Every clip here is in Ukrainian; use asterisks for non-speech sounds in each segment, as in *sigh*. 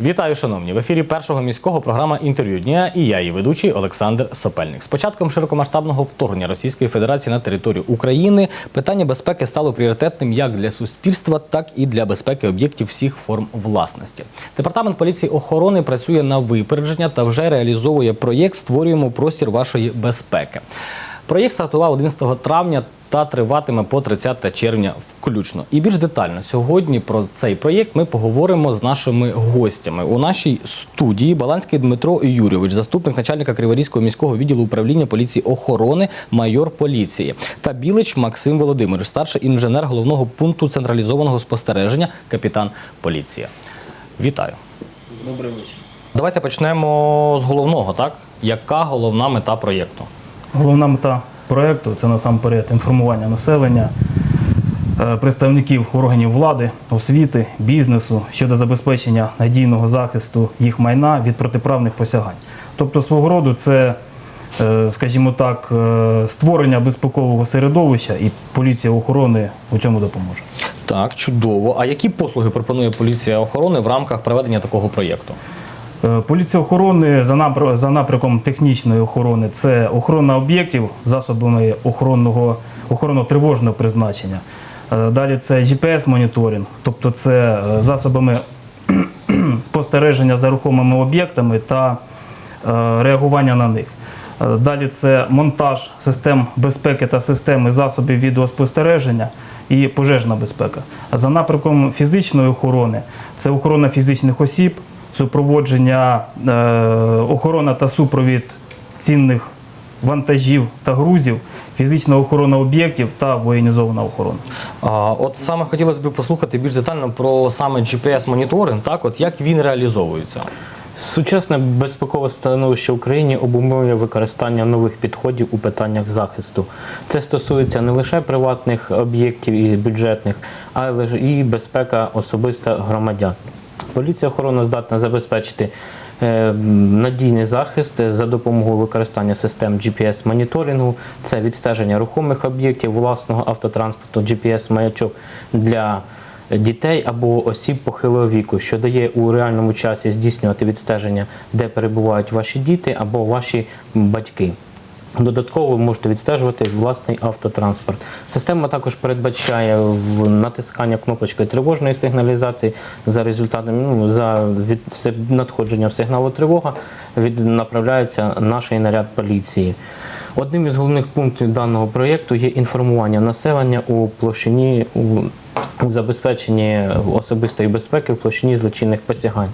Вітаю, шановні! В ефірі першого міського програма інтерв'ю дня і я, її ведучий Олександр Сопельник. З початком широкомасштабного вторгнення Російської Федерації на територію України питання безпеки стало пріоритетним як для суспільства, так і для безпеки об'єктів всіх форм власності. Департамент поліції охорони працює на випередження та вже реалізовує проєкт Створюємо простір вашої безпеки. Проєкт стартував 11 травня та триватиме по 30 червня включно. І більш детально сьогодні про цей проєкт ми поговоримо з нашими гостями. У нашій студії Баланський Дмитро Юрійович, заступник начальника Криворізького міського відділу управління поліції охорони, майор поліції, та Білич Максим Володимирович, старший інженер головного пункту централізованого спостереження, капітан поліції. Вітаю. Добрий вечір. Давайте почнемо з головного. Так, яка головна мета проєкту? Головна мета проєкту це насамперед інформування населення, е, представників органів влади, освіти, бізнесу щодо забезпечення надійного захисту їх майна від протиправних посягань. Тобто, свого роду, це, е, скажімо так, е, створення безпекового середовища, і поліція охорони у цьому допоможе. Так, чудово. А які послуги пропонує поліція охорони в рамках проведення такого проєкту? Е, Поліція охорони за напр- за напрямком технічної охорони це охорона об'єктів засобами охоронного охоронно-тривожного призначення. Е, Далі це GPS-моніторинг, тобто це е, засобами *clears throat* спостереження за рухомими об'єктами та реагування на них. Далі це монтаж систем безпеки та системи засобів відеоспостереження і пожежна безпека. За напрямком фізичної охорони це охорона фізичних осіб, супроводження, е, охорона та супровід цінних вантажів та грузів, фізична охорона об'єктів та воєнізована охорона. А, от саме хотілося б послухати більш детально про саме GPS-моніторинг, так, от як він реалізовується. Сучасне безпекове становище в Україні обумовлює використання нових підходів у питаннях захисту. Це стосується не лише приватних об'єктів і бюджетних, а й і безпека особиста громадян. Поліція охорона здатна забезпечити е, надійний захист за допомогою використання систем GPS-моніторингу, це відстеження рухомих об'єктів власного автотранспорту, GPS-маячок для дітей або осіб похилого віку, що дає у реальному часі здійснювати відстеження, де перебувають ваші діти або ваші батьки. Додатково ви можете відстежувати власний автотранспорт. Система також передбачає натискання кнопочки тривожної сигналізації за результатами ну, за від надходження сигналу тривога від направляється наш наряд поліції. Одним із головних пунктів даного проєкту є інформування населення у площині у забезпеченні особистої безпеки в площині злочинних посягань.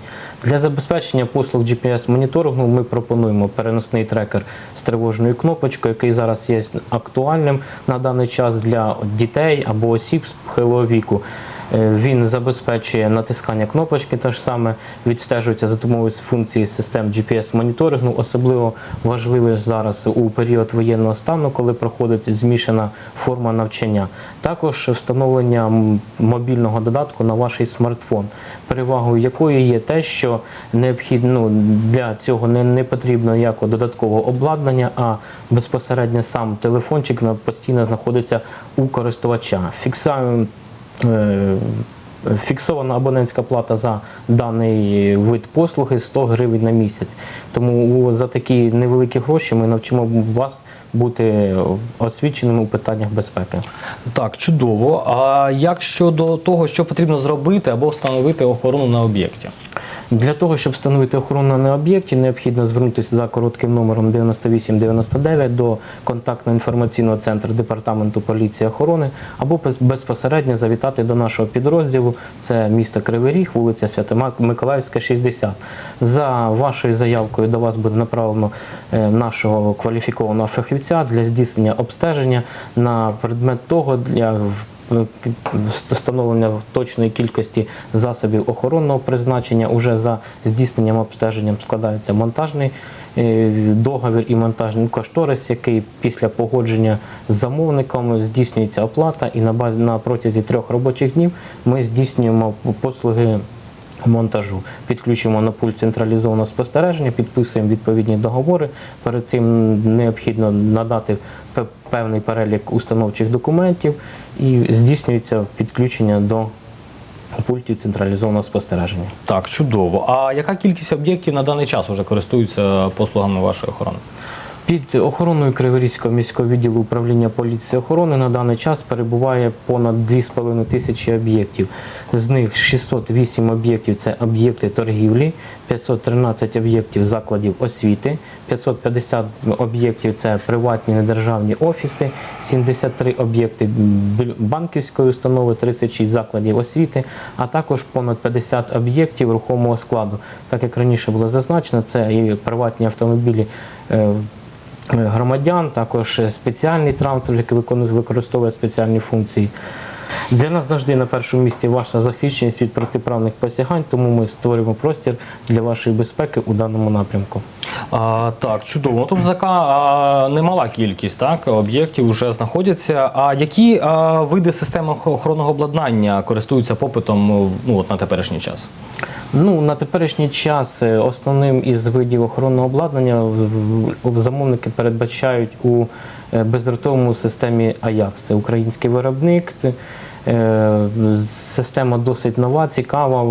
Для забезпечення послуг GPS-моніторингу ми пропонуємо переносний трекер з тривожною кнопочкою, який зараз є актуальним на даний час для дітей або осіб з похилого віку. Е, Він забезпечує натискання кнопочки, те ж саме відстежується за допомогою функції систем GPS-моніторингу. Особливо важливо зараз у період воєнного стану, коли проходить змішана форма навчання. Також встановлення мобільного додатку на ваш смартфон, перевагою якої є те, що необхідно ну, для цього не, не потрібно ніякого додаткового обладнання, а безпосередньо сам телефончик постійно знаходиться у користувача. Фіксуємо Фіксована абонентська плата за даний вид послуги 100 гривень на місяць. Тому за такі невеликі гроші ми навчимо вас бути освіченими у питаннях безпеки. Так, чудово. А як щодо того, що потрібно зробити або встановити охорону на об'єкті? Для того, щоб встановити охорону на об'єкті, необхідно звернутися за коротким номером 9899 до контактно-інформаційного центру департаменту поліції охорони або безпосередньо завітати до нашого підрозділу. Це місто Кривий Ріг, вулиця Свято-Миколаївська, 60. За вашою заявкою до вас буде направлено е, нашого кваліфікованого фахівця для здійснення обстеження на предмет того, для встановлення точної кількості засобів охоронного призначення. Уже за здійсненням обстеженням складається монтажний е, договір і монтажний кошторис, який після погодження з замовником здійснюється оплата, і на базі на протязі трьох робочих днів ми здійснюємо послуги. Монтажу підключимо на пульт централізованого спостереження, підписуємо відповідні договори. Перед цим необхідно надати певний перелік установчих документів і здійснюється підключення до пультів централізованого спостереження. Так, чудово. А яка кількість об'єктів на даний час вже користуються послугами вашої охорони? Під охороною Криворізького міського відділу управління поліції охорони на даний час перебуває понад 2,5 тисячі об'єктів. З них 608 об'єктів це об'єкти торгівлі, 513 об'єктів закладів освіти, 550 об'єктів це приватні недержавні офіси, 73 об'єкти банківської установи, 36 закладів освіти, а також понад 50 об'єктів рухомого складу. Так як раніше було зазначено, це і приватні автомобілі. Громадян, також спеціальний транспорт, який використовує спеціальні функції. Для нас завжди на першому місці ваша захищеність від протиправних посягань, тому ми створюємо простір для вашої безпеки у даному напрямку. А, так, чудово. Ну, Тобто така а, немала кількість так, об'єктів вже знаходяться. А які а, види систем ох- охоронного обладнання користуються попитом ну, от на теперішній час? Ну, на теперішній час е, основним із видів охоронного обладнання замовники передбачають у е, бездротовому системі AJAX. Це український виробник. Е, Система досить нова, цікава,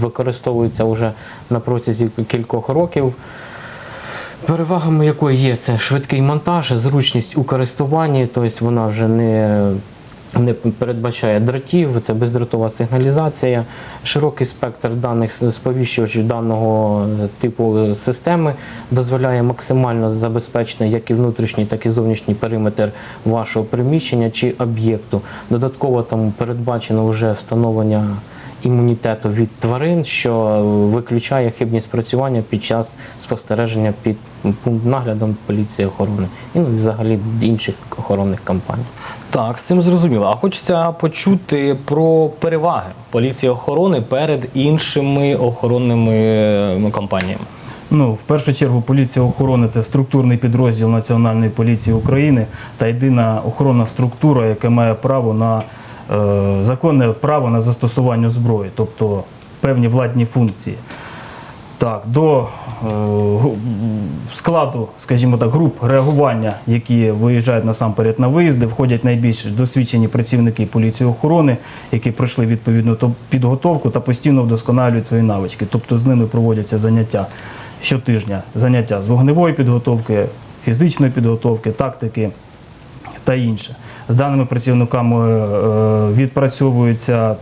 використовується вже на протязі кількох років. Перевагами якої є це швидкий монтаж, зручність у користуванні, тобто вона вже не, не передбачає дротів, це бездротова сигналізація, широкий спектр даних сповіщувачів даного е, типу системи дозволяє максимально забезпечити як і внутрішній, так і зовнішній периметр вашого приміщення чи об'єкту. Додатково там передбачено вже встановлення імунітету від тварин, що виключає хибні спрацювання під час спостереження під пункт наглядом поліції охорони і ну, взагалі інших охоронних компаній. Так, з цим зрозуміло. А хочеться почути про переваги поліції охорони перед іншими охоронними е, компаніями. Ну, в першу чергу, поліція охорони це структурний підрозділ Національної поліції України та єдина охоронна структура, яка має право на законне право на застосування зброї, тобто певні владні функції. Так, до е, складу, скажімо так, груп реагування, які виїжджають насамперед на виїзди, входять найбільш досвідчені працівники поліції охорони, які пройшли відповідну підготовку та постійно вдосконалюють свої навички. Тобто з ними проводяться заняття щотижня, заняття з вогневої підготовки, фізичної підготовки, тактики та інше. З даними працівниками відпрацьовується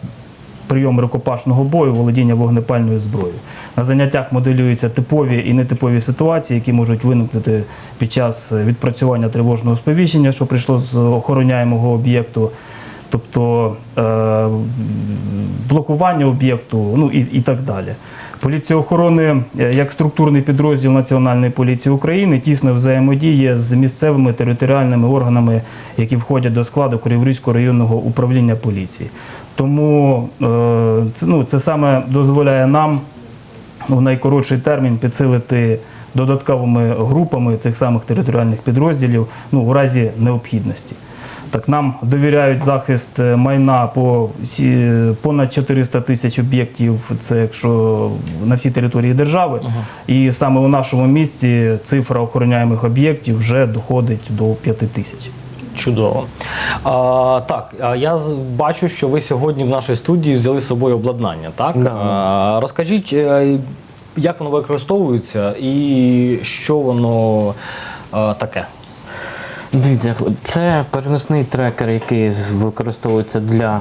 прийом рукопашного бою, володіння вогнепальною зброєю. На заняттях моделюються типові і нетипові ситуації, які можуть виникнути під час відпрацювання тривожного сповіщення, що прийшло з охороняємого об'єкту. Тобто е, блокування об'єкту, ну і, і так далі. Поліція охорони е, як структурний підрозділ Національної поліції України тісно взаємодіє з місцевими територіальними органами, які входять до складу Криворізького районного управління поліції. Тому це, ну, це саме дозволяє нам у найкоротший термін підсилити додатковими групами цих самих територіальних підрозділів ну, у разі необхідності. Так, нам довіряють захист е, майна по понад 400 тисяч об'єктів, це якщо на всій території держави. І саме у нашому місті цифра охороняємих об'єктів вже доходить до 5 тисяч. Чудово. А, так, а я бачу, що ви сьогодні в нашій студії взяли з собою обладнання. Так? Да. А, розкажіть, е, як воно використовується і що воно е, таке? Дивіться, це переносний трекер, який використовується для е,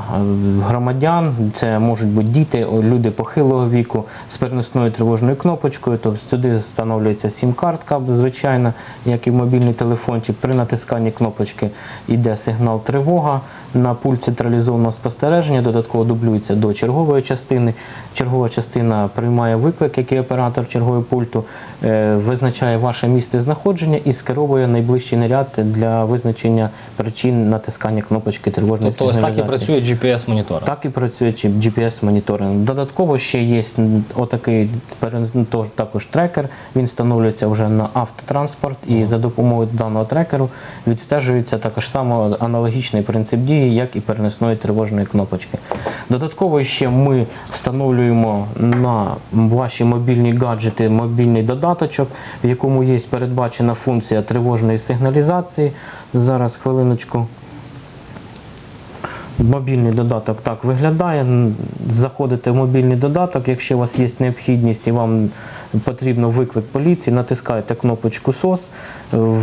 громадян. Це можуть бути діти, люди похилого віку з переносною тривожною кнопочкою. Тобто сюди встановлюється сім-картка, звичайно, як і мобільний телефончик. При натисканні кнопочки йде сигнал тривога. На пульт централізованого спостереження додатково дублюється до чергової частини. Чергова частина приймає виклик, який оператор чергового пульту е, визначає ваше місце знаходження і скеровує найближчий наряд для визначення причин натискання кнопочки тривожної Тобто ось так і працює GPS-монітор. Так і працює GPS-моніторинг. Додатково ще є отакий також трекер. Він встановлюється вже на автотранспорт, і за допомогою даного трекеру відстежується також само аналогічний принцип дії, як і переносної тривожної кнопочки. Додатково ще ми встановлюємо на ваші мобільні гаджети мобільний додаточок, в якому є передбачена функція тривожної сигналізації. Зараз хвилиночку. Мобільний додаток так виглядає. Заходите в мобільний додаток, якщо у вас є необхідність і вам потрібно виклик поліції, натискаєте кнопочку SOS,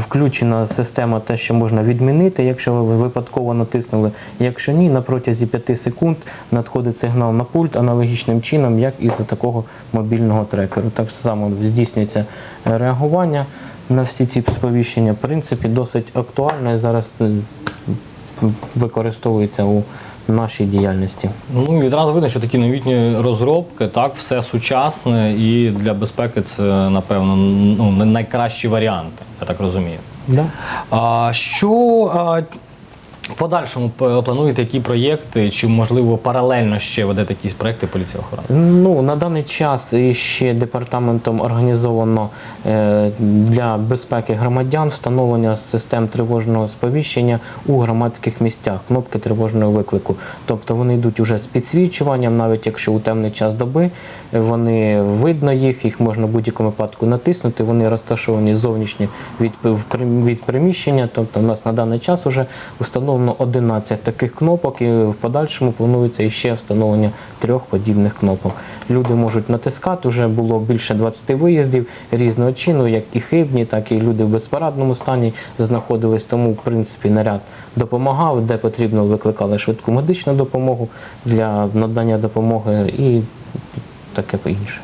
включена система те, що можна відмінити, якщо ви випадково натиснули. Якщо ні, на протязі 5 секунд надходить сигнал на пульт аналогічним чином, як і за такого мобільного трекеру. Так само здійснюється реагування на всі ці сповіщення. В принципі, досить актуально і зараз використовується у нашій діяльності. Ну відразу видно, що такі новітні розробки, так, все сучасне, і для безпеки це, напевно, ну, найкращі варіанти, я так розумію. Да. А що а, подальшому плануєте які проєкти, чи можливо паралельно ще ведете якісь проєкти поліції охорони? Ну, на даний час ще департаментом організовано е, для безпеки громадян встановлення систем тривожного сповіщення у громадських місцях, кнопки тривожного виклику. Тобто вони йдуть уже з підсвічуванням, навіть якщо у темний час доби е, вони видно їх, їх можна в будь-якому випадку натиснути. Вони розташовані зовнішні від, від приміщення. Тобто, у нас на даний час вже встановлено 11 таких кнопок, і в подальшому планується іще встановлення трьох подібних кнопок. Люди можуть натискати. Вже було більше 20 виїздів різного чину, як і хибні, так і люди в безпорадному стані знаходились. Тому, в принципі, наряд допомагав, де потрібно, викликали швидку медичну допомогу для надання допомоги і таке інше.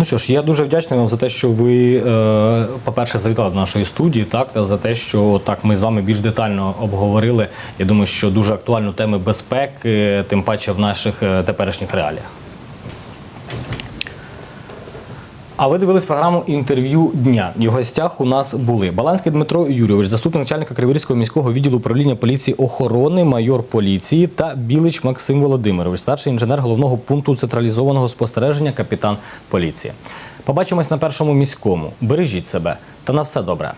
Ну що ж, я дуже вдячний вам за те, що ви, е, по-перше, завітали до нашої студії, так, та за те, що так ми з вами більш детально обговорили. Я думаю, що дуже актуальну тему безпеки, тим паче в наших е, теперішніх реаліях. А ви дивились програму інтерв'ю дня. В гостях у нас були Баланський Дмитро Юрійович, заступник начальника Криворізького міського відділу управління поліції охорони, майор поліції та Білич Максим Володимирович, старший інженер головного пункту централізованого спостереження, капітан поліції. Побачимось на першому міському. Бережіть себе та на все добре.